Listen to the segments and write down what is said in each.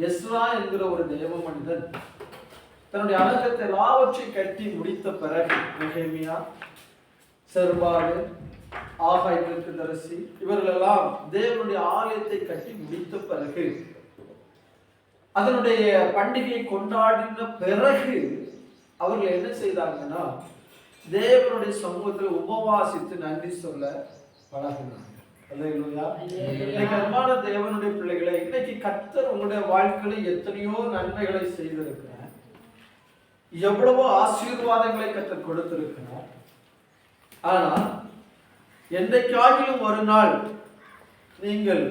Ezra என்கிற ஒரு தேவ மனிதன் தன்னுடைய அலங்கத்தை எல்லாவற்றை கட்டி முடித்த பிறகு நெகேமியா செர்பாடு ஆகாய் தரிசி இவர்களெல்லாம் தேவனுடைய ஆலயத்தை கட்டி முடித்த பிறகு அதனுடைய பண்டிகையை கொண்டாடின பிறகு அவர்கள் என்ன செய்தாங்கன்னா தேவனுடைய சமூகத்தில் உபவாசித்து நன்றி சொல்ல பழகினார் அன்பான தேவனுடைய பிள்ளைகளை இன்னைக்கு கர்த்தர் உங்களுடைய வாழ்க்கையில எத்தனையோ நன்மைகளை செய்திருக்கிறார். எவ்வளவோ ஆசீர்வாதங்களை கர்த்தர் கொடுத்திருக்கிறார். ஆனா என்றைக்காகிலும் ஒரு நாள் நீங்கள்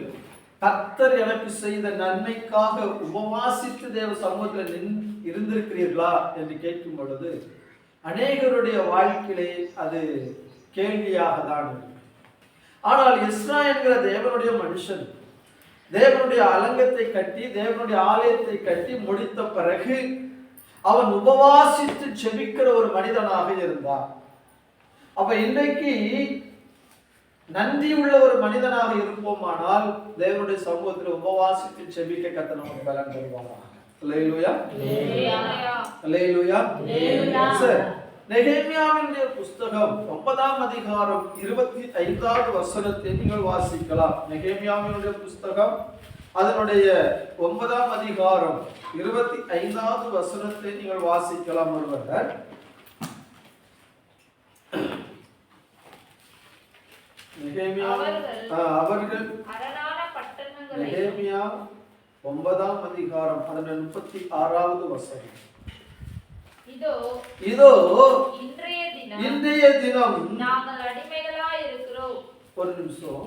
கர்த்தர் எனக்கு செய்த நன்மைக்காக உபவாசித்து தேவ சமூகத்தில் நின் இருந்திருக்கிறீர்களா என்று கேட்கும் பொழுது அநேகருடைய வாழ்க்கையிலே அது கேள்வியாக தான் இருக்கு. ஆனால் இஸ்ரா என்கிற தேவனுடைய மனுஷன் தேவனுடைய அலங்கத்தை கட்டி தேவனுடைய ஆலயத்தை கட்டி முடித்த பிறகு அவன் உபவாசித்து செபிக்கிற ஒரு மனிதனாக இருந்தான். அப்ப இன்னைக்கு நன்றி உள்ள ஒரு மனிதனாக இருப்போமானால் தேவனுடைய சமூகத்தில் உபவாசித்து செபிக்க கத்த நமக்கு பலன் சரி நெகேமியாவினுடைய புஸ்தகம் ஒன்பதாம் அதிகாரம் இருபத்தி ஐந்தாவது வசனத்தை நீங்கள் வாசிக்கலாம் நெகேமியாவினுடைய புஸ்தகம் அதனுடைய ஒன்பதாம் அதிகாரம் இருபத்தி ஐந்தாவது வசனத்தை நீங்கள் வாசிக்கலாம் ஒருவர் அவர்கள் நெகேமியா ஒன்பதாம் அதிகாரம் அதனுடைய முப்பத்தி ஆறாவது வசனம் இதோ இன்றைய தினம் நாங்கள் அடிமைகளாய் இருக்கிறோம் ஒரு நிமிஷம்.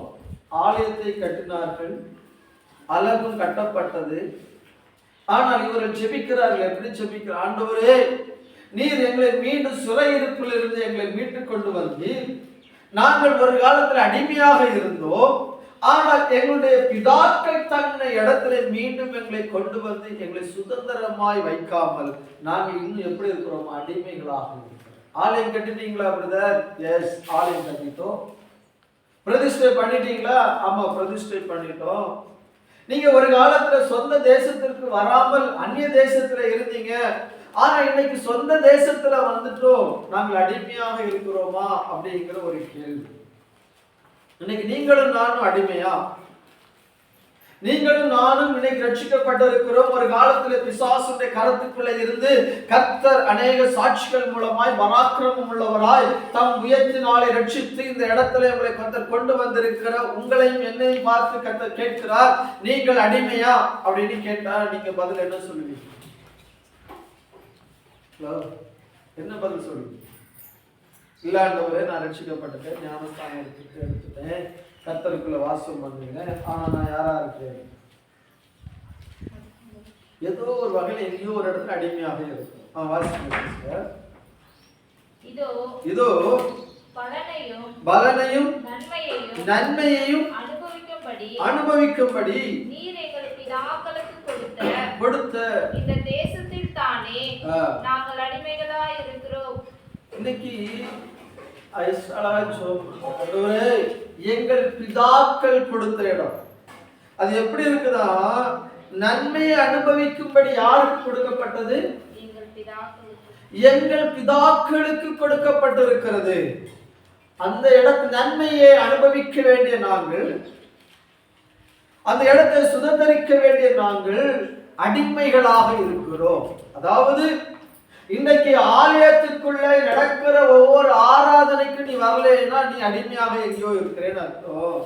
ஆலயத்தை கட்டினார்கள் அலகும் கட்டப்பட்டது. ஆனால் இவர்கள் ஜெபிக்கிறார்கள். எப்படி ஜெபிக்கிறார் ஆண்டவரே நீர் எங்களை மீண்டும் சிறையிருப்பில் இருந்து எங்களை மீட்டுக் கொண்டு வந்தீர் நாங்கள் ஒரு காலத்தில் அடிமையாக இருந்தோம். ஆனால் எங்களுடைய பிதாக்கள் தன்னை இடத்துல மீண்டும் எங்களை கொண்டு வந்து எங்களை சுதந்திரமாய் வைக்காமல் நாங்கள் இன்னும் எப்படி இருக்கிறோம்? அடிமைகளாக ஆலயம் கட்டிட்டீங்களா பிரதர் எஸ் ஆலயம் கட்டிட்டோம். பிரதிஷ்டை பண்ணிட்டீங்களா? ஆமா பிரதிஷ்டை பண்ணிட்டோம். நீங்க ஒரு காலத்துல சொந்த தேசத்திற்கு வராமல் அந்நிய தேசத்துல இருந்தீங்க. ஆனா இன்னைக்கு சொந்த தேசத்துல வந்துட்டோம். நாங்கள் அடிமையாக இருக்கிறோமா? அப்படிங்கிற ஒரு கேள்வி. இன்னைக்கு நீங்களும் நானும் அடிமையா? நீங்களும் நானும் இன்னைக்கு ரட்சிக்கப்பட்டிருக்கிறோம். ஒரு காலத்துல பிசாசுடைய கரத்துக்குள்ள இருந்து கர்த்தர் அநேக சாட்சிகள் மூலமாய் பராக்கிரமம் உள்ளவராய் தம் உயர்த்தினாலே ரட்சித்து இந்த இடத்துல உங்களை கர்த்தர் கொண்டு வந்திருக்கிற உங்களையும் என்னையும் பார்த்து கர்த்தர் கேட்கிறார் நீங்கள் அடிமையா? அப்படின்னு கேட்டா நீங்க பதில் என்ன சொல்லுவீங்க? ஹலோ என்ன பதில் சொல்லுவீங்க? இல்லாண்டவரே நான் ரட்சிக்கப்பட்டுட்டேன் ஞானஸ்தானம் எடுத்துட்டு எடுத்துட்டேன். கர்த்தருக்குள்ள வாசம் பண்ணுங்க. ஆனா நான் யாரா இருக்கேன் ஏதோ ஒரு வகையில் எங்கேயோ ஒரு இடத்துல அடிமையாக இருக்கும். ஆ வாசிங்க sister. இதோ இதோ பலனையும் நன்மையையும் அனுபவிக்கும்படி கொடுத்த இந்த தேசத்தில் தானே இருக்கிறோம் இன்னைக்கு எங்கள் பிதாக்கள் கொடுத்த இடம். அது எப்படி இருக்குதா? நன்மையை அனுபவிக்கும்படி யாருக்கு கொடுக்கப்பட்டது? எங்கள் பிதாக்களுக்கு கொடுக்கப்பட்டிருக்கிறது. அந்த இடத்து நன்மையை அனுபவிக்க வேண்டிய நாங்கள் அந்த இடத்தை சுதந்திரிக்க வேண்டிய நாங்கள் அடிமைகளாக இருக்கிறோம். அதாவது இன்றைக்கு ஆலயத்துக்குள்ளே நடக்கிற ஒவ்வொரு ஆராதனைக்கு நீ வரலைன்னா நீ அடிமையாக எங்கேயோ இருக்கிறேன்னு அர்த்தம்.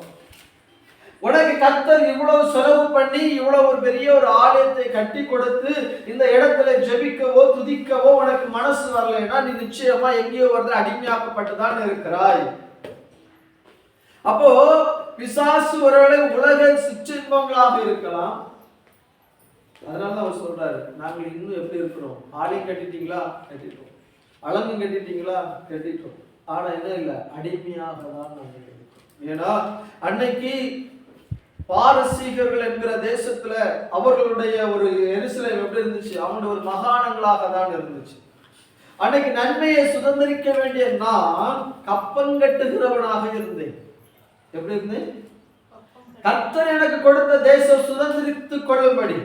உனக்கு கத்தர் இவ்வளவு செலவு பண்ணி இவ்வளவு ஒரு பெரிய ஒரு ஆலயத்தை கட்டி கொடுத்து இந்த இடத்துல ஜெபிக்கவோ துதிக்கவோ உனக்கு மனசு வரலைன்னா நீ நிச்சயமா எங்கேயோ வந்து அடிமையாக்கப்பட்டுதான் இருக்கிறாய். அப்போ பிசாசு ஒருவேளை உலக சிற்றின்பங்களாக இருக்கலாம். அதனால தான் அவர் சொல்கிறாரு நாங்கள் இன்னும் எப்படி இருக்கிறோம்? ஆலயம் கட்டிட்டீங்களா? கட்டிட்டோம். அலங்கம் கட்டிட்டீங்களா? கட்டிட்டோம். ஆனால் என்ன இல்லை அடிமையாக தான் நாங்கள் இருக்கோம் ஏன்னா அன்னைக்கு பாரசீகர்கள் என்கிற தேசத்துல அவர்களுடைய ஒரு எருசலேம் எப்படி இருந்துச்சு? அவங்களுடைய ஒரு மகாணங்களாக தான் இருந்துச்சு. அன்னைக்கு நன்மையை சுதந்திரிக்க வேண்டிய நான் கப்பங்கட்டுகிறவனாக இருந்தேன். எப்படி இருந்தேன்? கத்தர் எனக்கு கொடுத்த தேசம் சுதந்திரித்துக் கொள்ளும்படி.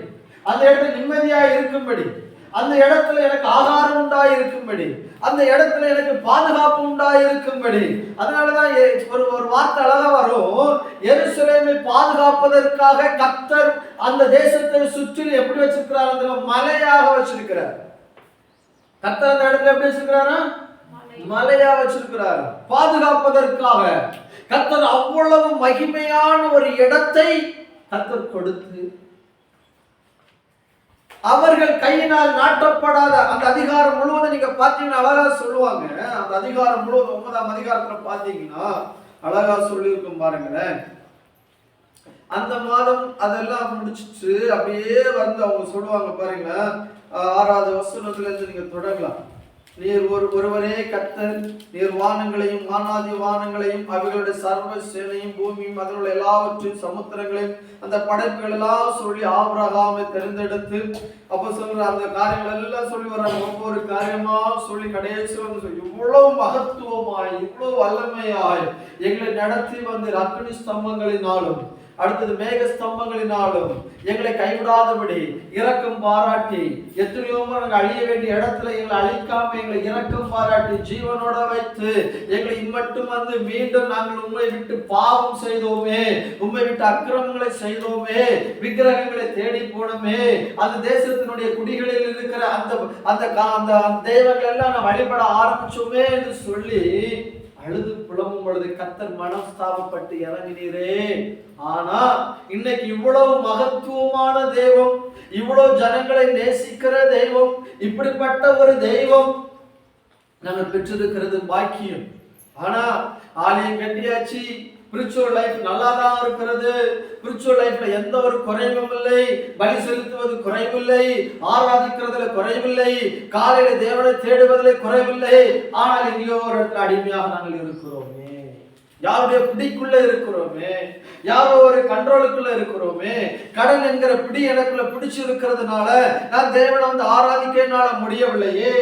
அந்த இடத்துல நிம்மதியாக இருக்கும்படி அந்த இடத்துல எனக்கு ஆகாரம் உண்டாய் இருக்கும்படி அந்த இடத்துல எனக்கு பாதுகாப்பு உண்டாய் இருக்கும்படி அதனாலதான் ஒரு ஒரு வார்த்தை அழகா வரும். எருசலேமை பாதுகாப்பதற்காக கத்தர் அந்த தேசத்தை சுற்றிலும் எப்படி வச்சிருக்கிறார் அந்த மலையாக வச்சிருக்கிறார். கத்தர் அந்த இடத்துல எப்படி வச்சிருக்கிறாரா? மலையா வச்சிருக்கிறார். பாதுகாப்பதற்காக. கத்தர் அவ்வளவு மகிமையான ஒரு இடத்தை கத்தர் கொடுத்து அவர்கள் கையினால் நாட்டப்படாத அந்த அதிகாரம் முழுவதும் நீங்க பாத்தீங்கன்னா அழகா சொல்லுவாங்க. அந்த அதிகாரம் முழுவதும் ஒன்பதாம் அதிகாரத்துல பாத்தீங்கன்னா அழகா சொல்லியிருக்கும் பாருங்களேன். அந்த மாதம் அதெல்லாம் முடிச்சிச்சு அப்படியே வந்து அவங்க சொல்லுவாங்க பாருங்க ஆறாவது வசனத்துல இருந்து நீங்க தொடங்கலாம். நீர் ஒரு ஒருவரே கத்தர் நீர் வானங்களையும் வானாதி வானங்களையும் அவைகளுடைய சர்வ சேனையும் பூமியும் அதில் உள்ள எல்லாவற்றையும் சமுத்திரங்களையும் அந்த படைப்புகள் எல்லாம் சொல்லி ஆபரகாமை தெரிந்தெடுத்து அப்ப சொல்ற அந்த காரியங்கள் எல்லாம் சொல்லி வர்றாங்க. ஒவ்வொரு காரியமா சொல்லி கடைசி வந்து சொல்லி இவ்வளவு மகத்துவமாய் இவ்வளவு வல்லமையாய் எங்களை நடத்தி வந்து அக்னி ஸ்தம்பங்களினாலும் அடுத்தது மேக ஸ்தம்பங்களினாலும் எங்களை கைவிடாதபடி இறக்கம் பாராட்டி எத்தனையோ நாங்கள் அழிய வேண்டிய இடத்துல எங்களை அழிக்காம எங்களை இறக்கம் பாராட்டி ஜீவனோட வைத்து எங்களை இம்மட்டும் வந்து மீண்டும் நாங்கள் உண்மை விட்டு பாவம் செய்தோமே உண்மை விட்டு அக்கிரமங்களை செய்தோமே விக்கிரகங்களை தேடி போனோமே. அந்த தேசத்தினுடைய குடிகளில் இருக்கிற அந்த அந்த கா- அந்த அந்த தெய்வங்கள் எல்லாம் நான் வழிபட ஆரம்பிச்சோமே என்று சொல்லி அழுது புலம்பும் பொழுது கத்தர் ஸ்தாபப்பட்டு இறங்கினீரே. ஆனா இன்னைக்கு இவ்வளவு மகத்துவமான தெய்வம் இவ்வளவு ஜனங்களை நேசிக்கிற தெய்வம் இப்படிப்பட்ட ஒரு தெய்வம் நாங்கள் பெற்றிருக்கிறது பாக்கியம். ஆனா ஆலயம் கட்டியாச்சு. ஸ்பிரிச்சுவல் லைஃப் நல்லா தான் இருக்கிறது. ஸ்பிரிச்சுவல் லைஃப்ல எந்த ஒரு குறைவும் இல்லை. பலி செலுத்துவது குறைவில்லை. ஆராதிக்கிறதுல குறைவில்லை. காலையில தேவனை தேடுவதில் குறைவில்லை. ஆனால் எங்கேயோ ஒரு இடத்துல அடிமையாக நாங்கள் இருக்கிறோமே. யாருடைய பிடிக்குள்ள இருக்கிறோமே. யாரோ ஒரு கண்ட்ரோலுக்குள்ள இருக்கிறோமே. கடன் என்கிற பிடி எனக்குள்ள பிடிச்சு இருக்கிறதுனால நான் தேவனை வந்து ஆராதிக்க முடியவில்லையே.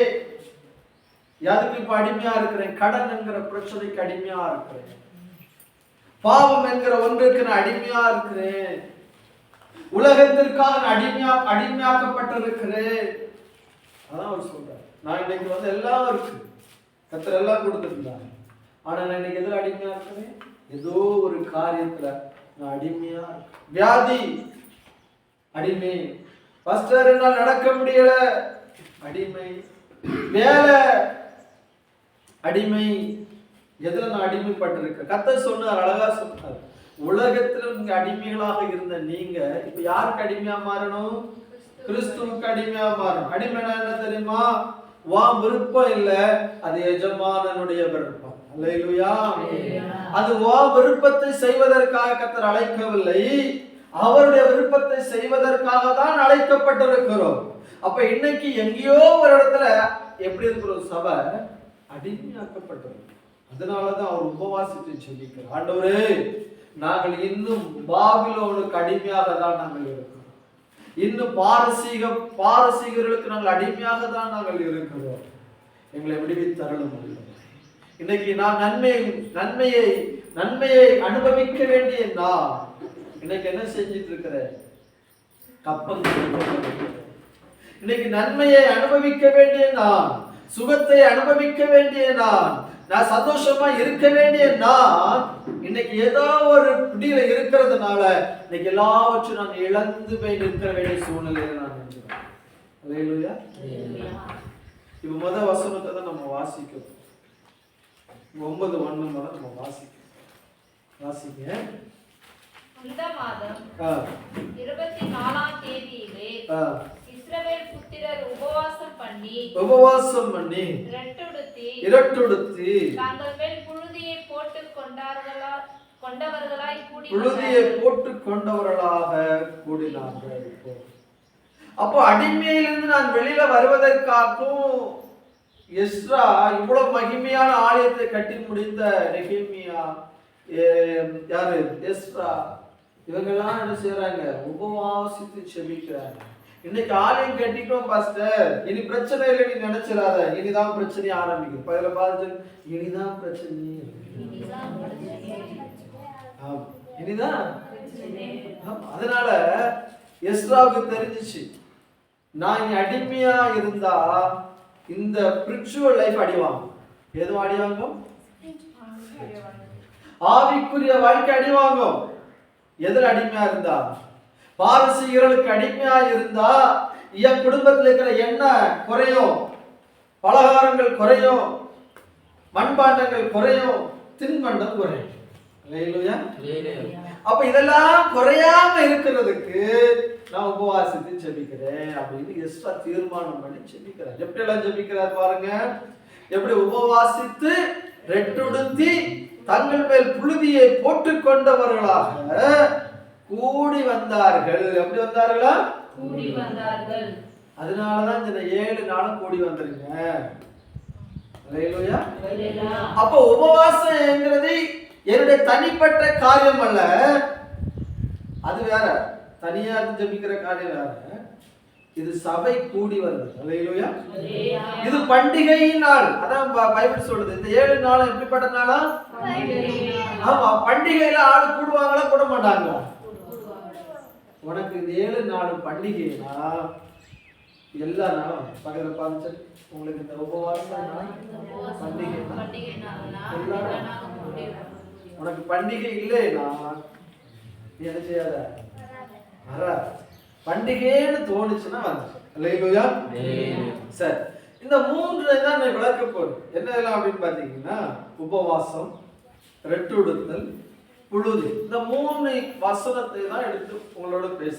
எதுக்கு இப்ப அடிமையா இருக்கிறேன்? கடன் என்கிற பிரச்சனைக்கு அடிமையா இருக்கிறேன். பாவம் என்கிற ஒன்றுக்கு நான் அடிமையா இருக்கிறேன். உலகத்திற்காக நான் அடிமையா அடிமையாக்கப்பட்டிருக்கிறேன். அதான் அவர் சொல்றார். நான் இன்னைக்கு வந்து எல்லாம் இருக்கு. கத்தர் எல்லாம் கொடுத்துருந்தாங்க ஆனா நான் இன்னைக்கு எதுல அடிமையா இருக்கிறேன்? ஏதோ ஒரு காரியத்துல நான் அடிமையா வியாதி. அடிமை. பஸ்டர் என்னால் நடக்க முடியல. அடிமை. வேலை அடிமை. எதுல நான் அடிமைப்பட்டிருக்கேன்? கத்தர் சொன்னார் அழகா சொன்னார். உலகத்துல நீங்க அடிமைகளாக இருந்த நீங்க இப்ப யாருக்கு அடிமையா மாறணும்? கிறிஸ்துவுக்கு அடிமையா மாறணும். அடிமைனா என்ன தெரியுமா? வா விருப்பம் இல்ல அது எஜமானனுடைய விருப்பம். அல்லேலூயா. அது வா விருப்பத்தை செய்வதற்காக கத்தர் அழைக்கவில்லை. அவருடைய விருப்பத்தை செய்வதற்காக தான் அழைக்கப்பட்டிருக்கிறோம். அப்ப இன்னைக்கு எங்கேயோ ஒரு இடத்துல எப்படி இருக்கிறோம்? சபை அடிமையாக்கப்பட்டிருக்கும் அடிமையாக்கப்பட்டிருக்கிறோம் அதனாலதான் அவர் உபவாசித்து சொல்லிக்கிறார். ஆண்டவரே நாங்கள் இன்னும் பாபிலோனுக்கு அடிமையாக தான் நாங்கள் இருக்கிறோம். இன்னும் பாரசீக பாரசீகர்களுக்கு நாங்கள் அடிமையாக தான் நாங்கள் இருக்கிறோம். எங்களை விடுவி தருணம் இன்னைக்கு நான் நன்மை நன்மையை நன்மையை அனுபவிக்க வேண்டிய நான் இன்னைக்கு என்ன செஞ்சிட்டு இருக்கிறேன் கப்பல் இன்னைக்கு நன்மையை அனுபவிக்க வேண்டிய நான் சுகத்தை அனுபவிக்க வேண்டிய நான் நான் சந்தோஷமா இருக்க வேண்டிய நான் இன்னைக்கு ஏதோ ஒரு பிடியில இருக்கிறதுனால இன்னைக்கு எல்லாவற்றையும் நான் இழந்து போய் நிற்க வேண்டிய சூழ்நிலையில நான் இப்ப முத வசனத்தை தான் நம்ம வாசிக்கணும். ஒன்பது ஒண்ணு முதல் நம்ம வாசிக்கணும். வாசிங்க. இந்த மாதம் ஆ, இருபத்தி நாலாம் தேதியிலே ஆ. இஸ்ரவேல் புத்திரர் உபவாசம் பண்ணி உபவாசம் பண்ணி இரட்டுடுத்தி இரட்டுடுத்தி தங்கள் மேல் புழுதியை போட்டு கொண்டார்களா கொண்டவர்களாய் கூடி புழுதியை போட்டு கொண்டவர்களாக கூடினார்கள். அப்போ அடிமையிலிருந்து நான் வெளியில வருவதற்காகவும் எஸ்ரா இவ்வளவு மகிமையான ஆலயத்தை கட்டி முடித்த நெகேமியா யாரு? எஸ்ரா. இவங்கெல்லாம் என்ன செய்யறாங்க உபவாசித்து செபிக்கிறாங்க. இன்னைக்கு ஆலயம் கட்டிட்டோம் பாஸ்டர் இனி பிரச்சனை இல்லை நீ நினைச்சிடாத இனிதான் பிரச்சனை ஆரம்பிக்கும். பதில பாதிச்சு இனிதான் பிரச்சனை இனிதான்? அதனால எஸ்ராவுக்கு தெரிஞ்சிச்சு. நான் இங்க அடிமையா இருந்தா இந்த ஸ்பிரிச்சுவல் லைஃப் அடிவாங்க எதுவும் அடிவாங்கும் ஆவிக்குரிய வாழ்க்கை அடிவாங்கும் எதில் அடிமையா இருந்தா? பாரசீகர்களுக்கு அடிமையா இருந்தா என் குடும்பத்தில் இருக்கிற எண்ணெய் குறையும் பலகாரங்கள் குறையும் மண்பாண்டங்கள் குறையும் தின்பண்டம் குறையும். அப்ப இதெல்லாம் குறையாம இருக்கிறதுக்கு நான் உபவாசித்து ஜெபிக்கிறேன் அப்படின்னு எஸ்ரா தீர்மானம் பண்ணி ஜெபிக்கிறார். எப்படி எல்லாம் ஜெபிக்கிறார் பாருங்க. எப்படி உபவாசித்து ரெட்டுடுத்தி தங்கள் மேல் புழுதியை போட்டுக் கொண்டவர்களாக கூடி வந்தார்கள். எப்படி வந்தார்களா? கூடி வந்தார்கள். அதனாலதான் இந்த ஏழு நாளும் கூடி வந்துருங்க. அப்ப உபவாசம்ங்கிறது என்னுடைய தனிப்பட்ட காரியம் அல்ல. அது வேற. தனியா இருந்து ஜெபிக்கிற காரியம் வேற. இது சபை கூடி அல்லேலூயா. இது பண்டிகை நாள். அதான் பைபிள் சொல்லுது. இந்த ஏழு நாள் எப்படிப்பட்ட நாளா? ஆமா பண்டிகையில ஆள் கூடுவாங்களா கூட மாட்டாங்க உனக்கு இந்த ஏழு நாலு பண்டிகைனா எல்லா நாளும் பக்கத்துல பார்த்து உங்களுக்கு இந்த உபவாசம் பண்டிகை பண்டிகை உனக்கு பண்டிகை இல்லைன்னா நீ என்ன செய்யாத? வராது. பண்டிகைன்னு தோணுச்சுன்னா வந்து இல்லையா? சரி. இந்த மூன்று தான் விளக்க போறேன் என்னெல்லாம் அப்படின்னு பார்த்தீங்கன்னா உபவாசம் ரெட்டுடுத்தல் புழுதி இந்த மூணு வசனத்தை தான் எடுத்து உங்களோட பேச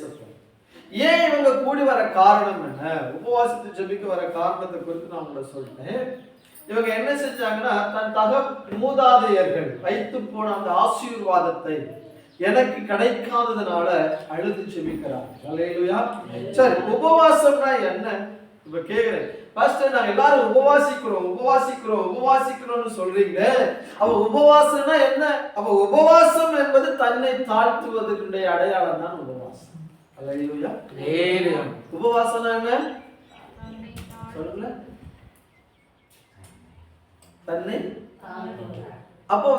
ஏன் இவங்க கூடி வர காரணம் என்ன? உபவாசத்தை ஜெபிக்க வர காரணத்தை குறித்து நான் உங்களை சொல்றேன். இவங்க என்ன செஞ்சாங்கன்னா தன் தக மூதாதையர்கள் வைத்து போன அந்த ஆசீர்வாதத்தை எனக்கு கிடைக்காததுனால அழுது செபிக்கிறார் சரி உபவாசம்னா என்ன? இப்ப கேக்குறேன். ஃபர்ஸ்ட் நாங்க எல்லாரும் உபவாசிக்கிறோம் உபவாசிக்கிறோம் உபவாசிக்கிறோம்னு சொல்றீங்க. அவ உபவாசம்னா என்ன? அவ உபவாசம் என்பது தன்னை தாழ்த்துவதற்குடைய அடையாளம் தான் உபவாசம். அல்லேலூயா உபவாசம்னா என்ன? சொல்லுங்க. தன்னை அப்போ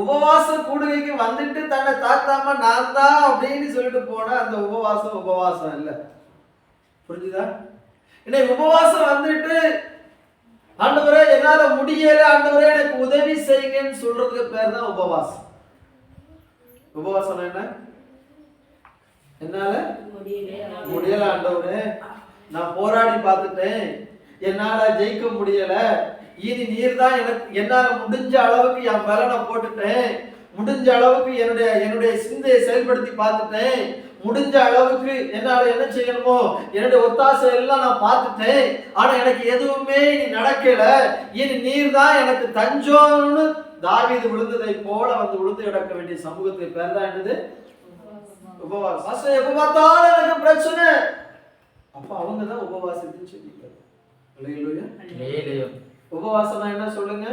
உபவாச கூடுகைக்கு வந்துட்டு தன்னை தாத்தாம நான் தான் அப்படின்னு சொல்லிட்டு போனா அந்த உபவாசம் உபவாசம் இல்ல. புரிஞ்சுதா? இன்னைக்கு உபவாசம் வந்துட்டு ஆண்டவரே என்னால முடியல ஆண்டவரே எனக்கு உதவி செய்யுங்கன்னு சொல்றதுக்கு பேர் தான் உபவாசம். உபவாசம் என்ன? என்னால முடியல ஆண்டவரே. நான் போராடி பார்த்துட்டேன். என்னால ஜெயிக்க முடியல. இனி நீர் தான் எனக்கு என்னால முடிஞ்ச அளவுக்கு என் மேல நான் போட்டுட்டேன். முடிஞ்ச அளவுக்கு என்னுடைய என்னுடைய சிந்தையை செயல்படுத்தி பார்த்துட்டேன். முடிஞ்ச அளவுக்கு என்னால என்ன செய்யணுமோ என்னுடைய ஒத்தாசை எல்லாம் நான் பார்த்துட்டேன். ஆனா எனக்கு எதுவுமே இனி நடக்கல. இனி நீர் தான் எனக்கு தஞ்சோன்னு தாவீது விழுந்ததை போல வந்து விழுந்து கிடக்க வேண்டிய சமூகத்துக்கு பேர் தான் என்னது? உபவாசம். எப்ப பார்த்தாலும் எனக்கு பிரச்சனை. அப்ப அவங்க தான் உபவாசத்துன்னு சொல்லிட்டாங்க உபவாசம்னா என்ன சொல்லுங்க?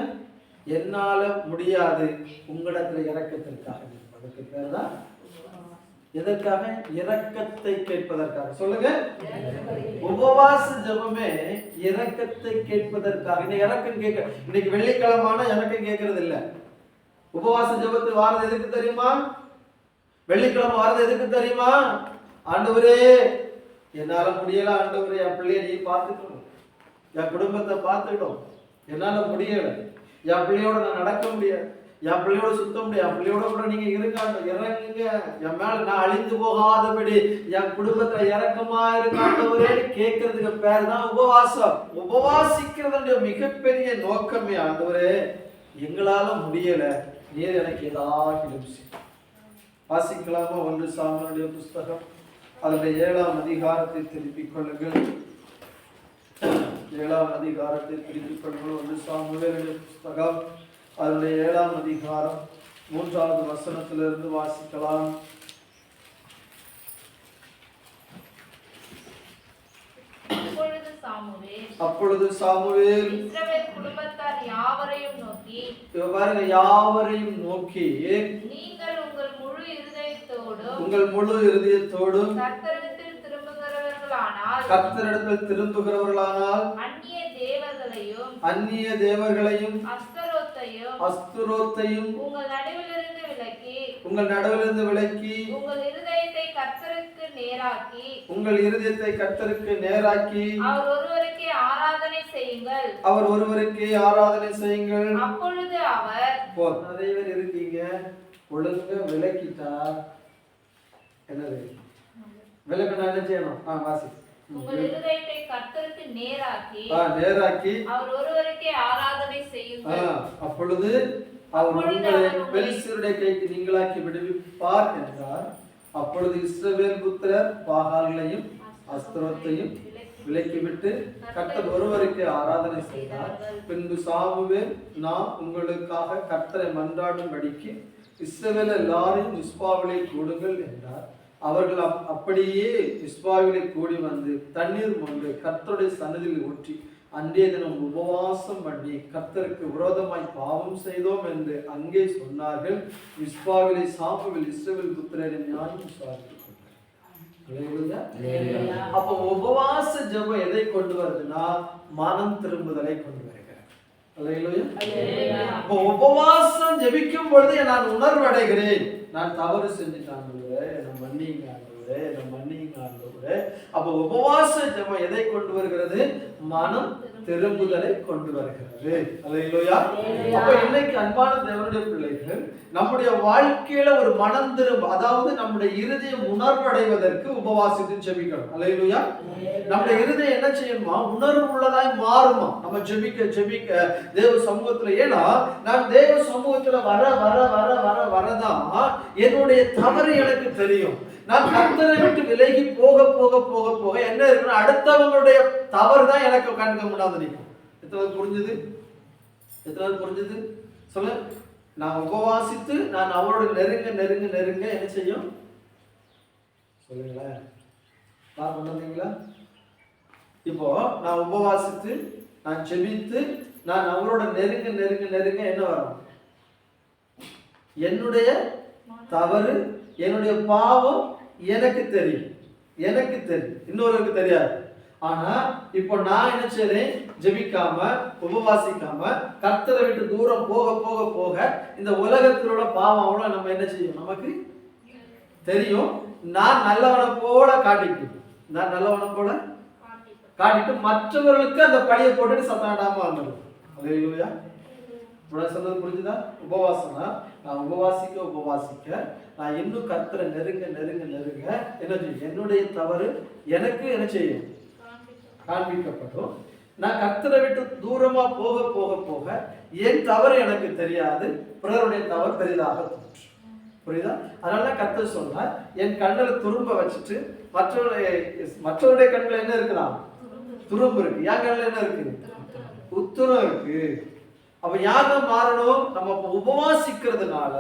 என்னால முடியாது உங்களிடத்துல இறக்கத்திற்காக அதுக்கு பேர் தான் எதற்காக? இரக்கத்தை கேட்பதற்காக. சொல்லுங்க. உபவாச ஜெபமே இரக்கத்தை கேட்பதற்காக. இன்னைக்கு இறக்கம் கேட்க இன்னைக்கு வெள்ளிக்கிழமான இறக்கம் கேட்கறது இல்ல. உபவாச ஜெபத்து வாரது எதுக்கு தெரியுமா? வெள்ளிக்கிழமை வாரது எதுக்கு தெரியுமா? ஆண்டவரே என்னால முடியல ஆண்டவரே என் பிள்ளைய நீ பார்த்துக்கணும். என் குடும்பத்தை பார்த்துக்கணும். என்னால முடியல. என் பிள்ளையோட நான் நடக்க முடியாது. என் பிள்ளையோட சுத்த முடியாது. என் பிள்ளையோட கூட நீங்க இருக்காங்க. இறங்குங்க. என் மேல நான் அழிந்து போகாதபடி என் குடும்பத்துல இறக்கமா இருக்காண்டவரேன்னு கேட்கறதுக்கு பேர் தான் உபவாசம். உபவாசிக்கிறதுடைய மிகப்பெரிய நோக்கமே ஆண்டவரே எங்களால முடியல. நீர் எனக்கு ஏதாகிலும் வாசிக்கலாமா? ஒன்று சாமனுடைய புஸ்தகம். அதனுடைய ஏழாம் அதிகாரத்தை திருப்பிக் கொள்ளுங்கள். ஏழாம் அதிகாரத்தை திருப்பிக் கொள்ளுங்கள். ஒன்று சாமுவேலுடைய புஸ்தகம். அதனுடைய ஏழாம் அதிகாரம். மூன்றாவது வசனத்திலிருந்து வாசிக்கலாம். அப்பொழுது சாமுவேல் குடும்பத்தார் யாவரையும் நோக்கி யாவரையும் நோக்கி நீங்கள் உங்கள் முழு இருதயத்தோடும் உங்கள் முழு இருதயத்தோடும் திரும்புகிறவர்களானால் கர்த்தரிடத்தில் திரும்புகிறவர்களானால் அந்நிய தேவர்களையும் அந்நிய தேவர்களையும் அஸ்தரோத்தையும் அஸ்துரோத்தையும் உங்கள் நடுவிலிருந்து விலக்கி உங்கள் நடுவிலிருந்து விலக்கி உங்கள் இருதயத்தை கர்த்தருக்கு நேராக்கி உங்கள் இருதயத்தை கர்த்தருக்கு நேராக்கி அவர் ஒருவருக்கே ஆராதனை செய்யுங்கள். அவர் ஒருவருக்கே ஆராதனை செய்யுங்கள். அப்பொழுது அவர் நிறைய பேர் இருக்கீங்க ஒழுங்கா விலக்கிட்டா என்னது? விலக்குனா என்ன செய்யணும்? ஆ வாசி. உங்கள் இருதயத்தை கர்த்தருக்கு நேராக்கி ஆ நேராக்கி அவர் ஒருவருக்கே ஆராதனை ஆ, செய்யுங்கள் அப்பொழுது அவர் உங்களை பெலிஸ்தருடைய கைக்கு நீங்களாக்கி விடுவிப்பார் என்றார். அப்பொழுது இஸ்ரவேல் புத்திரர் பாகால்களையும் அஸ்திரத்தையும் விலக்கிவிட்டு கர்த்தர் ஒருவருக்கு ஆராதனை செய்தார். பின்பு சாமுவேல் நான் உங்களுக்காக கர்த்தரை மன்றாடும்படிக்கு இஸ்ரவேல் எல்லாரையும் மிஸ்பாவிலே கூடுங்கள் என்றார். அவர்கள் அப்- அப்படியே மிஸ்பாவிலே கூடி வந்து தண்ணீர் கொண்டு கர்த்தருடைய சன்னதியில் ஊற்றி அன்றைய தினம் உபவாசம் பண்ணி கர்த்தருக்கு விரோதமாய் பாவம் செய்தோம் என்று அங்கே சொன்னார்கள். மிஸ்பாவிலே சாமுவேல் இஸ்ரவேல் புத்திரரை கொண்டார். அல்லேலூயா. அப்ப உபவாச ஜெபம் எதை கொண்டு வருதுன்னா மனம் திரும்புதலை கொண்டு. அப்ப உபவாசம் ஜெபிக்கும் பொழுது நான் உணர்வடைகிறேன். நான் தவறு என்னை மன்னிங்க ஆண்டவரே என்னை மன்னிங்க ஆண்டவரே அப்ப உபவாச ஜெபம் எதை கொண்டு வருகிறது? மனம் திரும்புதலை கொண்டு வருகிறது. அல்லேலூயா. அப்ப இன்னைக்கு அன்பான தேவனுடைய பிள்ளைகள் நம்முடைய வாழ்க்கையில ஒரு மனம் திரும்ப அதாவது நம்முடைய இருதயம் உணர்வடைவதற்கு உபவாசித்து ஜெபிக்கணும். அல்லேலூயா. நம்முடைய இருதயம் என்ன செய்யணுமா உணர்வு உள்ளதாய் மாறுமா. நம்ம ஜெபிக்க ஜெபிக்க தேவ சமூகத்துல ஏன்னா நான் தேவ சமூகத்துல வர வர வர வர வரதான் என்னுடைய தவறு எனக்கு தெரியும். நான் கர்த்தரை விட்டு விலகி போக போக போக போக என்ன இருக்குன்னா அடுத்தவங்களுடைய தவறு தான் எனக்கு கண்க முன்னாடி நிற்கும். எத்தனை புரிஞ்சுது? எத்தனை புரிஞ்சுது? சொல்லு. நான் உபவாசித்து நான் அவரோட நெருங்க நெருங்க நெருங்க என்ன செய்யும்? சொல்லுங்களேன். நான் பண்ணீங்களா இப்போ நான் உபவாசித்து நான் செபித்து நான் அவரோட நெருங்க நெருங்க நெருங்க என்ன வரும்? என்னுடைய தவறு என்னுடைய பாவம் எனக்கு தெரியும். எனக்கு தெரியும். இன்னொருவருக்கு தெரியாது. ஆனா இப்போ நான் என்ன செய்றேன்? ஜெபிக்காம உபவாசிக்காம கர்த்தரை விட்டு தூரம் போக போக போக இந்த உலகத்திலோட பாவம் நம்ம என்ன செய்யும்? நமக்கு தெரியும். நான் நல்லவனை போல காட்டிக்கும் நான் நல்லவனை போல காட்டிட்டு மற்றவர்களுக்கு அந்த பழியை போட்டுட்டு சத்தாடாம வந்துடும் அல்லேலூயா உனக்கு சொன்னது புரிஞ்சுதா உபவாசம்னா நான் உபவாசிக்க உபவாசிக்க நான் இன்னும் கர்த்தரை நெருங்க நெருங்க நெருங்க என்ன செய்யும் என்னுடைய தவறு எனக்கு என்ன செய்யும் காண்பிக்கப்படும் நான் கர்த்தரை விட்டு தூரமா போக போக போக என் தவறு எனக்கு தெரியாது பிறருடைய தவறு பெரிதாக புரியுதா அதனால கர்த்தர் சொன்னார் என் கண்ணில் துரும்ப வச்சுட்டு மற்றவருடைய மற்றவருடைய கண்ணில் என்ன இருக்கலாம் துரும்பு இருக்கு என் கண்ணில் என்ன இருக்கு உத்தரம் இருக்கு அப்ப யாரை மாறணும் நம்ம உபவாசிக்கிறதுனால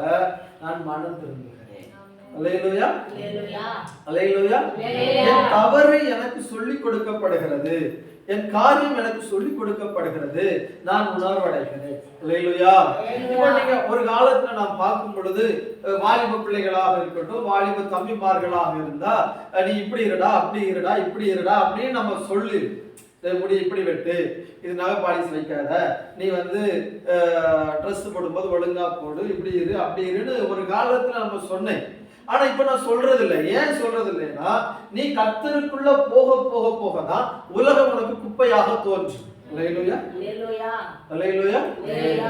நான் மனம் திரும்புகிறேன். தவறு எனக்கு சொல்லிக் கொடுக்கப்படுகிறது. என் காரியம் எனக்கு சொல்லிக் கொடுக்கப்படுகிறது. நான் உணர்வடைகிறேன். அல்லேலூயா? இப்போ நீங்க ஒரு காலத்துல நாம் பார்க்கும் பொழுது வாலிப பிள்ளைகளாக இருக்கட்டும் வாலிப தம்பிமார்களாக இருந்தா நீ இப்படி இருடா அப்படி இருடா இப்படி இருடா அப்படின்னு நம்ம சொல்லி "டேய், முடி இப்படி வெட்டு. இது நகை பாலிஸ் வைக்காத. நீ வந்து ட்ரெஸ் போடும்போது ஒழுங்கா போடு. இப்படி இரு அப்படி இருன்னு ஒரு காலத்துல நம்ம சொன்னேன். ஆனா இப்ப நான் சொல்றது இல்லை ஏன் சொல்றது இல்லைன்னா நீ கர்த்தருக்குள்ள போக போக போக தான் உலகம் உனக்கு குப்பையாக தோன்றும்.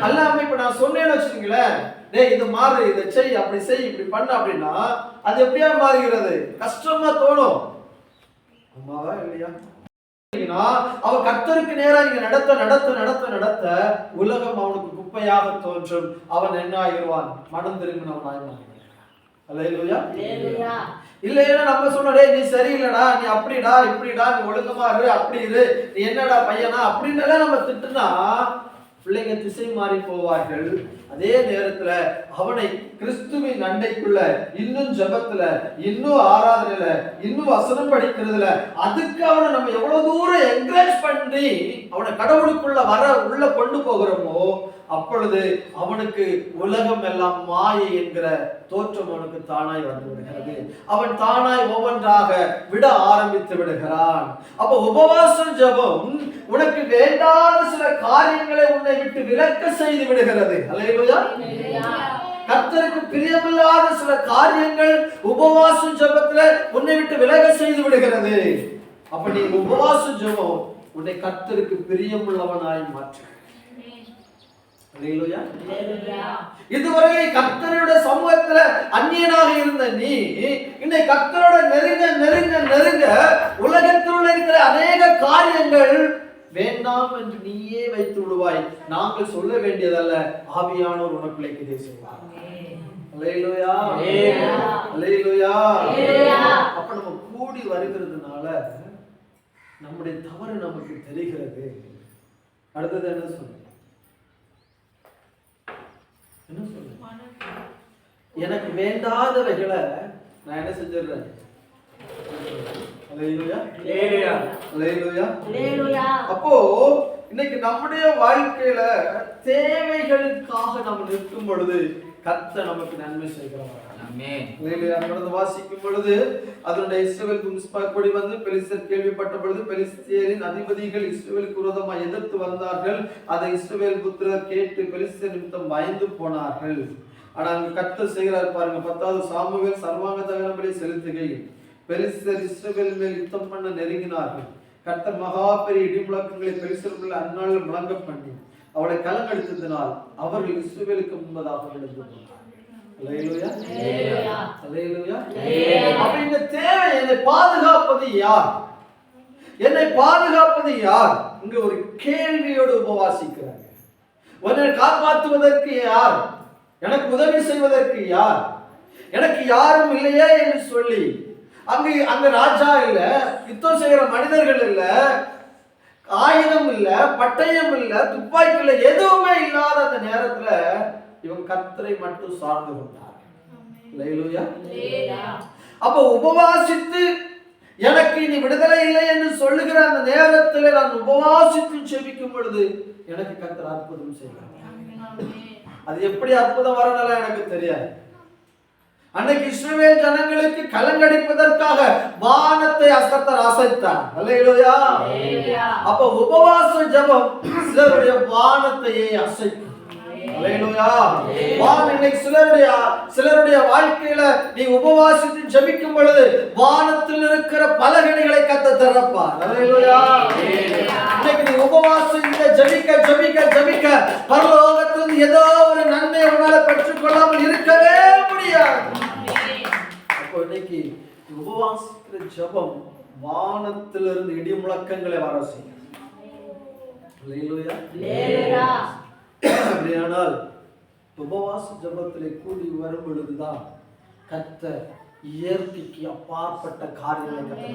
அல்லாம இப்ப நான் சொன்னேன்னு வச்சுக்கீங்களேன். டேய் இது மாறு இதை செய் அப்படி செய் இப்படி பண்ண அப்படின்னா அது எப்படியா மாறுகிறது? கஷ்டமா தோணும். அம்மாவா இல்லையா? அவ கர்த்தருக்கு நேரா நீங்க நடத்த நடத்த நடத்த நடத்த உலகம் அவனுக்கு குப்பையாக தோன்றும். அவன் என்ன ஆகிடுவான் மனம் திரும்பினவன் இல்லையா நம்ம சொன்னோம் டேய் நீ சரியில்லடா நீ அப்படிடா இப்படிடா நீ ஒழுங்கமா இரு அப்படி இரு நீ என்னடா பையனா? அப்படின்னு நம்ம திட்டுனா பிள்ளைங்க திசை மாறி போவார்கள். அதே நேரத்துல அவனை கிறிஸ்துவின் அண்டைக்குள்ள இன்னும் ஜெபத்துல இன்னும் ஆராதனையில இன்னும் வசனம் படிக்கிறதுல அதுக்கு அவனை நம்ம எவ்வளவு தூரம் என்கரேஜ் பண்ணி அவனை கடவுளுக்குள்ள வர உள்ள கொண்டு போகிறோமோ அப்பொழுது அவனுக்கு உலகம் எல்லாம் மாயை என்கிற தோற்றம் அவனுக்கு தானாய் வந்து விடுகிறது. அவன் தானாய் ஒவ்வொன்றாக விட ஆரம்பித்து விடுகிறான். அப்ப உபவாசம் ஜெபம் உனக்கு வேண்டாத சில காரியங்களை உன்னை விட்டு விலக்க செய்து விடுகிறது. அல்லேலூயா கர்த்தருக்கு பிரியமில்லாத சில காரியங்கள் உபவாசம் ஜெபத்துல உன்னை விட்டு விலக செய்து விடுகிறது அப்ப நீ உபவாச ஜெபம் உன்னை கர்த்தருக்கு பிரியமுள்ளவனாய் மாற்று. இதுவரை கர்த்தருடைய சமூகத்துல அந்நியனாக இருந்த நீ இன்னைக்கு கர்த்தரோட நெருங்க நெருங்க நெருங்க உலகத்தில் இருக்கிற அநேக காரியங்கள் வேண்டாம் என்று நீயே வைத்து விடுவாய் நாங்கள் சொல்ல வேண்டியதல்ல ஆவியானவர் உனக்குள்ளே செய்வார். அப்ப நம்ம கூடி வருகிறதுனால நம்முடைய தவறு நமக்கு தெரிகிறது. அடுத்தது என்ன சொல்லுங்க என்ன சொல்லுங்க எனக்கு வேண்டாதவைகளை நான் என்ன செஞ்சிடுறேன். அப்போ இன்னைக்கு நம்முடைய வாழ்க்கையில தேவைகளுக்காக நம்ம நிற்கும் பொழுது கர்த்தர் நமக்கு நன்மை செய்கிறவர் வாசிக்கும் பொழுது அதனுடைய இஸ்ரவேல் முன்ஸ்பாப்படி வந்து பெலிஸ்தர் கேள்விப்பட்ட பொழுது பெலிஸ்தியரின் அதிபதிகள் இஸ்ரவேலுக்கு விரோதமாக எதிர்த்து வந்தார்கள். அதை இஸ்ரவேல் புத்திரர் கேட்டு பெலிஸ்தர் நிமித்தம் பயந்து போனார்கள். ஆனா அங்க கர்த்தர் செய்கிறார் பாருங்க பத்தாவது சாமுவேல் சர்வாங்க தகனபடி செலுத்துகையில் பெலிஸ்தர் இஸ்ரவேல் மேல் யுத்தம் பண்ண நெருங்கினார்கள். கர்த்தர் மகா பெரிய இடி முழக்கங்களை பெலிஸ்தர்கள் அந்நாளில் முழங்க பண்ணி அவளை கலங்கடித்ததினால் அவர்கள் இஸ்ரவேலுக்கு முன்பதாக தேவை என்னை பாதுகாப்பது யார்? என்னை பாதுகாப்பது யார்? இங்க ஒரு கேள்வியோடு உபவாசிக்கிறாங்க உன்னை காப்பாற்றுவதற்கு யார்? எனக்கு உதவி செய்வதற்கு யார்? எனக்கு யாரும் இல்லையே என்று சொல்லி அங்க அங்க ராஜா இல்ல யுத்தம் செய்கிற மனிதர்கள் இல்ல ஆயுதம் இல்ல பட்டயம் இல்ல துப்பாக்கி இல்ல எதுவுமே இல்லாத அந்த நேரத்துல இவன் கர்த்தரை மட்டும் சார்ந்து கொண்டார். அப்ப உபவாசித்து எனக்கு இனி விடுதலை இல்லை என்று சொல்லுகிற அந்த நேரத்தில் நான் உபவாசித்து செபிக்கும் பொழுது எனக்கு கர்த்தர் அற்புதம் செய்கிறார் அது எப்படி அற்புதம் வரணும் எனக்கு தெரியாது. அன்னைக்கு இஸ்ரவேல் ஜனங்களுக்கு கலங்கடிப்பதற்காக வானத்தை அசத்தர் அசைத்தார். அல்லேலூயா. அப்ப உபவாச ஜெபம் சிலருடைய வானத்தையே அசைக்கும். சிலருடைய சிலருடைய வாழ்க்கையில நீ உபவாசித்து ஜெபிக்கும் பொழுது வானத்தில் இருக்கிற பலகணிகளை கத்த அல்லேலூயா. இன்னைக்கு நீ உபவாசம் ஜெபிக்க ஜெபிக்க ஜெபிக்க பரலோகத்திலிருந்து ஏதோ ஒரு நன்மை உன்னால பெற்றுக்கொள்ளாமல் இருக்கவே முடியாது. அப்போ இன்னைக்கு உபவாசிக்கிற ஜெபம் வானத்திலிருந்து இடி முழக்கங்களை வர செய்யும். அப்படியானால் உபவாச ஜபத்திலே கூடி வரும் பொழுதுதான் கர்த்தர் இயற்கைக்கு அப்பாற்பட்ட காரியங்களை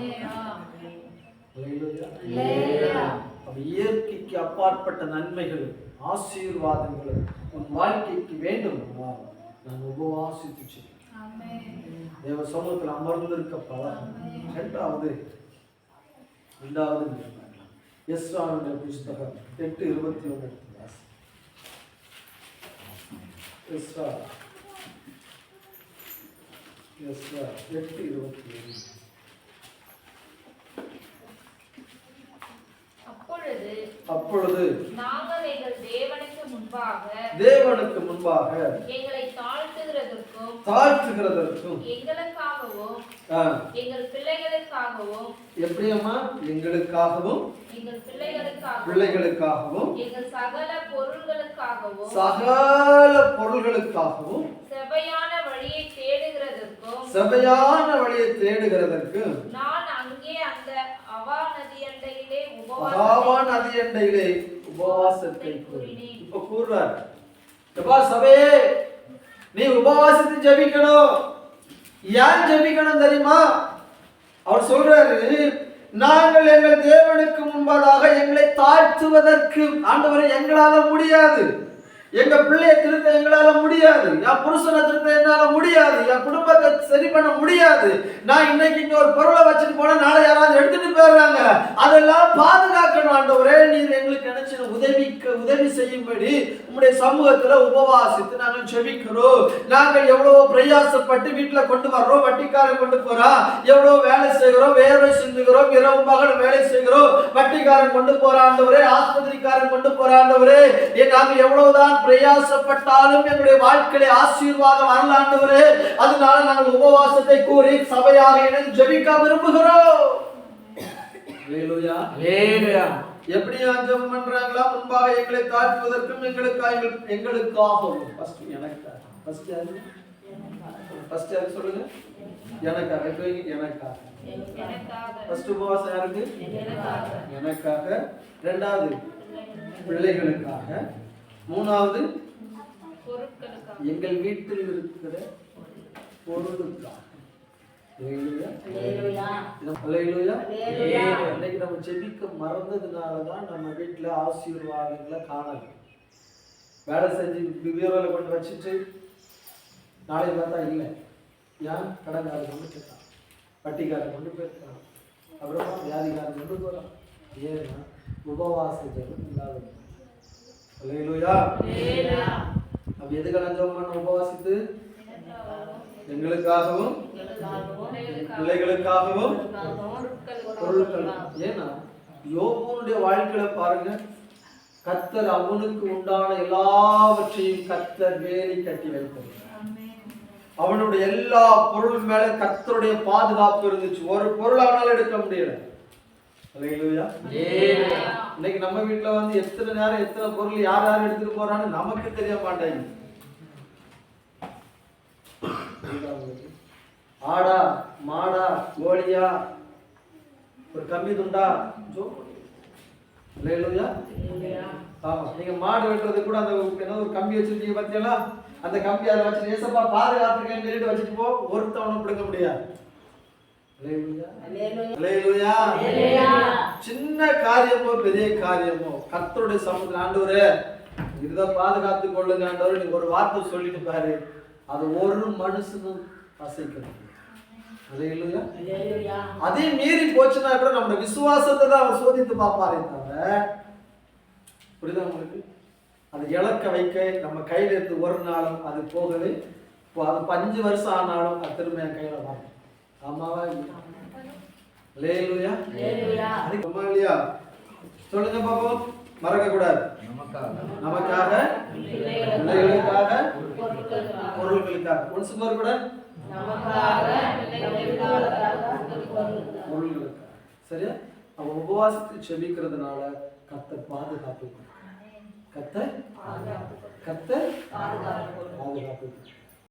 இயற்கைக்கு அப்பாற்பட்ட நன்மைகள் ஆசீர்வாதங்கள் உன் வாழ்க்கைக்கு வேண்டும்? நான் உபவாசித்து தேவ சமூகத்தில் அமர்ந்திருக்க பழகும் இரண்டாவது இரண்டாவது எஸ்ரானுடைய புஸ்தகம் எட்டு இருபத்தி ஒன்று. எஸ்ரா எஸ்ரா எட்டு இருபத்தி ஒன்று. அப்பொழுது நாங்கள் எங்கள் தேவனுக்கு முன்பாக தேவனுக்கு முன்பாக எங்களை தாழ்த்துகிறதற்கும் தாழ்த்துகிறதற்கும் எங்களுக்காகவும் எங்கள் பிள்ளைகளுக்காகவும் எப்படியம்மா? எங்களுக்காகவும் எங்கள் பிள்ளைகளுக்காகவும் பிள்ளைகளுக்காகவும் எங்கள் சகல பொருள்களுக்காகவும் சகல பொருள்களுக்காகவும் செவையான வழியை தேடுகிறதற்கும் செவையான வழியை தேடுகிறதற்கு நான் அங்கே அந்த அவா நதியண்டையிலே மகாவான் நதி அண்டையிலே உபவாசத்தை கூறினேன் இப்ப கூறுறார். எப்பா சபையே நீ உபவாசத்தை ஜெபிக்கணும். ஏன் ஜபிக்கணும் தெரியுமா? அவர் சொல்றாரு நாங்கள் எங்கள் தேவனுக்கு முன்பதாக எங்களை தாழ்த்துவதற்கு ஆண்டவரை எங்களால முடியாது. எங்க பிள்ளையை திருத்த எங்களால முடியாது. என் புருஷனை திருத்த என்னால முடியாது. என் குடும்பத்தை சரி பண்ண முடியாது. நான் இன்னைக்கு இங்க ஒரு பொருளை வச்சுட்டு போனா நாளை யாராவது எடுத்துட்டு போயிடுறாங்க. அதெல்லாம் பாதுகாக்கணும் ஆண்டவரே. நீர் எங்களுக்கு நினைச்சு உதவிக்கு உதவி செய்யும்படி உங்களுடைய சமூகத்துல உபவாசித்து நாங்கள் செபிக்கிறோம் நாங்கள் எவ்வளவோ பிரயாசப்பட்டு வீட்டுல கொண்டு வர்றோம் வட்டிக்காரன் கொண்டு போறா. எவ்வளவு வேலை செய்கிறோம் வேர்வை சிந்துகிறோம் இரவு பகல் வேலை செய்கிறோம். வட்டிக்காரன் கொண்டு போறாண்டவரே ஆஸ்பத்திரிக்காரன் கொண்டு போறாண்டவரே நாங்கள் எவ்வளவுதான் பிரயாசப்பட்டாலும் எங்களுடைய வாழ்க்கையில ஆசீர்வாதம் வரலாண்டவரே அதனால நாங்கள் உபவாசத்தை கூறி சபையாக இணைந்து ஜெபிக்க விரும்புகிறோம். அல்லேலூயா. Hallelujah. எப்படி ஜெபம் பண்றாங்களா? முன்பாக எங்களை தாழ்த்துவதற்கும் எங்களுக்காக எங்கள்- எங்களுக்காகவும். ஃபர்ஸ்ட் எனக்காக ஃபர்ஸ்ட் யாரு? ஃபர்ஸ்ட் யாரு சொல்லுங்க? எனக்காக எனக்காக ஃபர்ஸ்ட் உபவாசம் யாருக்கு? எனக்காக. ரெண்டாவது பிள்ளைகளுக்காக. மூணாவது எங்கள் வீட்டில் இருக்கிற பொருளுக்காக. இன்னைக்கு நம்ம ஜெபிக்க மறந்ததுனால தான் நம்ம வீட்டில் ஆசீர்வாதங்களை காணல. வேலை செஞ்சு பீரோவில் கொண்டு வச்சுட்டு நாளைக்கு பார்த்தா இல்லை. ஏன்? கடன்காரன் கொண்டு போயிட்டான். வட்டிக்காரன் கொண்டு போயிருக்கான். அப்புறமா வியாதிக்காரன் கொண்டு போகிறான் ஏன்னா உபவாச ஜெபம் இல்லாத அப்ப எதுக்கெல்லாம் ஜெபம் பண்ண உபவாசித்து? எங்களுக்காகவும் பிள்ளைகளுக்காகவும் பொருட்கள் ஏன்னா யோபுனுடைய வாழ்க்கையில பாருங்க கத்தர் அவனுக்கு உண்டான எல்லாவற்றையும் கத்தர் வேலி கட்டி வைத்தார் அவனுடைய எல்லா பொருள் மேல கத்தருடைய பாதுகாப்பு இருந்துச்சு. ஒரு பொருள் அவனால எடுக்க முடியல. இன்னைக்கு நம்ம வீட்டுல வந்து எத்தனை நேரம் எத்தனை பொருள் யார் யார் எடுத்துட்டு போறான்னு நமக்கு தெரிய உங்களுக்கு? ஆடா மாடா கோழியா? ஒரு கம்பி துண்டா? இல்லையா ஆமா நீங்க மாடு வெட்டுறது கூட அந்த ஏதோ ஒரு கம்பி வச்சிருக்கீங்க பார்த்தீங்களா அந்த கம்பி அதை வச்சு ஏசப்பா பாதுகாத்துருக்கேன்னு சொல்லிட்டு வச்சுட்டு போ ஒருத்தவனும் பிடுங்க முடியாது. சின்ன காரியமோ பெரிய காரியமோ கர்த்தருடைய சமூகத்தில் ஆண்டவரே இதை பாதுகாத்து கொள்ளுங்க ஆண்டவரே. நீங்க ஒரு வார்த்தை சொல்லிட்டு பாரு. அது ஒரு மனுஷனும் அசைக்கணும். அதே மீறி போச்சுன்னா கூட நம்மளோட விசுவாசத்தை தான் அவர் சோதித்து பார்ப்பாரே தவிர புரியுதா உங்களுக்கு? அது இழக்க வைக்க நம்ம கையில இருந்து ஒரு நாளும் அது போகவே இப்போ அது அஞ்சு வருஷம் ஆனாலும் அது திரும்ப என் கையில வரும் ஆமாவா? லேலுயா ஆமா இல்லையா சொல்லுங்க பாப்போம். மறக்க கூடாது நமக்காக பிள்ளைகளுக்காக பொருள்களுக்காக. ஒன்ஸ் மோர் கூட. பொருள்களுக்காக. சரியா? அவ உபவாசத்தை செபிக்கிறதுனால கத்த பாதுகாப்பு கத்த கத்த பாதுகாப்பு